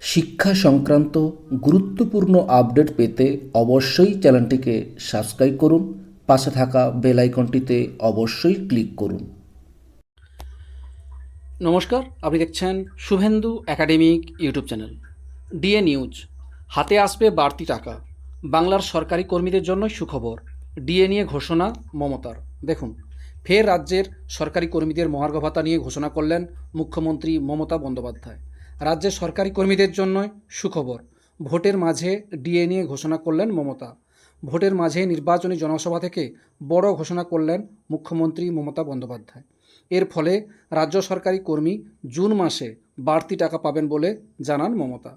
শিক্ষা সংক্রান্ত গুরুত্বপূর্ণ আপডেট পেতে অবশ্যই চ্যানেলটিকে সাবস্ক্রাইব করুন, পাশে থাকা বেল আইকনটিতে অবশ্যই ক্লিক করুন। নমস্কার, আপনি দেখছেন Suvendu academic YouTube channel. DA news, হাতে আসবে বাড়তি টাকা। বাংলার সরকারি কর্মীদের জন্য সুখবর। ডিএ নিয়ে ঘোষণা মমতার। দেখুন, ফের রাজ্যের সরকারি কর্মীদের মহার্ঘ ভাতা নিয়ে ঘোষণা করলেন মুখ্যমন্ত্রী মমতা বন্দ্যোপাধ্যায়। রাজ্যের সরকারি কর্মীদের জন্য সুখবর। ভোটের মাঝে ডিএ নিয়ে ঘোষণা করলেন মমতা। ভোটের মাঝে নির্বাচনী জনসভা থেকে বড় ঘোষণা করলেন মুখ্যমন্ত্রী মমতা বন্দ্যোপাধ্যায়। এর ফলে রাজ্য সরকারি কর্মী জুন মাসে বাড়তি টাকা পাবেন বলে জানান মমতা।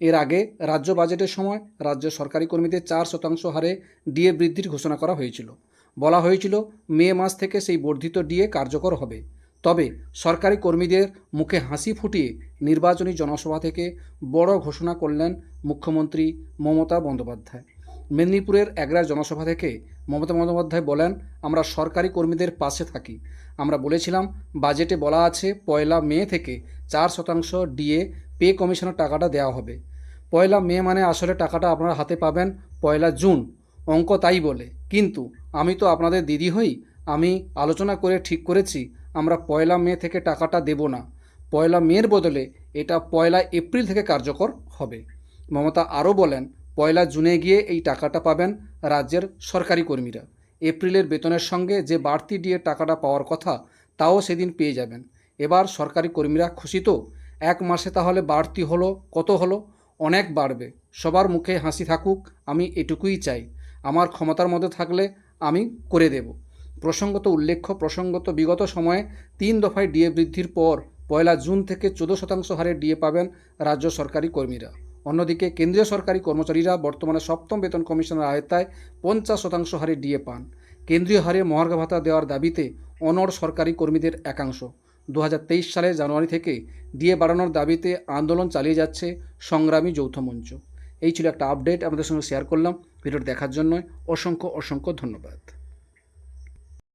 এর আগে রাজ্য বাজেটের সময় রাজ্য সরকারি কর্মীদের চার শতাংশ হারে ডিএ বৃদ্ধির ঘোষণা করা হয়েছিল। বলা হয়েছিল মে মাস থেকে সেই বর্ধিত ডিএ কার্যকর হবে। তবে সরকারি কর্মীদের মুখে হাসি ফুটিয়ে নির্বাচনী জনসভা থেকে বড় ঘোষণা করলেন মুখ্যমন্ত্রী মমতা বন্দ্যোপাধ্যায়। মেদিনীপুরের এগরার জনসভা থেকে মমতা বন্দ্যোপাধ্যায় বলেন, আমরা সরকারি কর্মীদের পাশে থাকি। আমরা বলেছিলাম, বাজেটে বলা আছে পয়লা মে থেকে চার শতাংশ ডিএ পে কমিশনের টাকাটা দেওয়া হবে। পয়লা মে মানে আসলে টাকাটা আপনারা হাতে পাবেন পয়লা জুন। অঙ্ক তাই বলে। কিন্তু আমি তো আপনাদের দিদি হই। আমি আলোচনা করে ঠিক করেছি। আমরা পয়লা মে থেকে টাকাটা দেব না। পয়লা মের বদলে এটা পয়লা এপ্রিল থেকে কার্যকর হবে। মমতা আরও বলেন, পয়লা জুনে গিয়ে এই টাকাটা পাবেন রাজ্যের সরকারি কর্মীরা। এপ্রিলের বেতনের সঙ্গে যে বাড়তি ডিএ টাকাটা পাওয়ার কথা, তাও সেদিন পেয়ে যাবেন। এবার সরকারি কর্মীরা খুশি তো? এক মাসে তাহলে বাড়তি হলো, কত হলো? অনেক বাড়বে। সবার মুখে হাসি থাকুক, আমি এটুকুই চাই। আমার ক্ষমতার মধ্যে থাকলে আমি করে দেব। প্রসঙ্গত উল্লেখ্য, প্রসঙ্গত বিগত সময়ে তিন দফায় ডিএ বৃদ্ধির পর পয়লা জুন থেকে চোদ্দ শতাংশ হারে ডিএ পাবেন রাজ্য সরকারি কর্মীরা। অন্যদিকে কেন্দ্রীয় সরকারি কর্মচারীরা বর্তমানে সপ্তম বেতন কমিশনের আয়তায় পঞ্চাশ শতাংশ হারে ডিএ পান। কেন্দ্রীয় হারে মহার্ঘ ভাতা দেওয়ার দাবিতে অনড় সরকারি কর্মীদের একাংশ। দু সালের জানুয়ারি থেকে ডিএ বাড়ানোর দাবিতে আন্দোলন চালিয়ে যাচ্ছে সংগ্রামী যৌথ মঞ্চ। এই ছিল একটা আপডেট, আপনাদের সঙ্গে শেয়ার করলাম। ভিডিওটি দেখার জন্য অসংখ্য অসংখ্য ধন্যবাদ।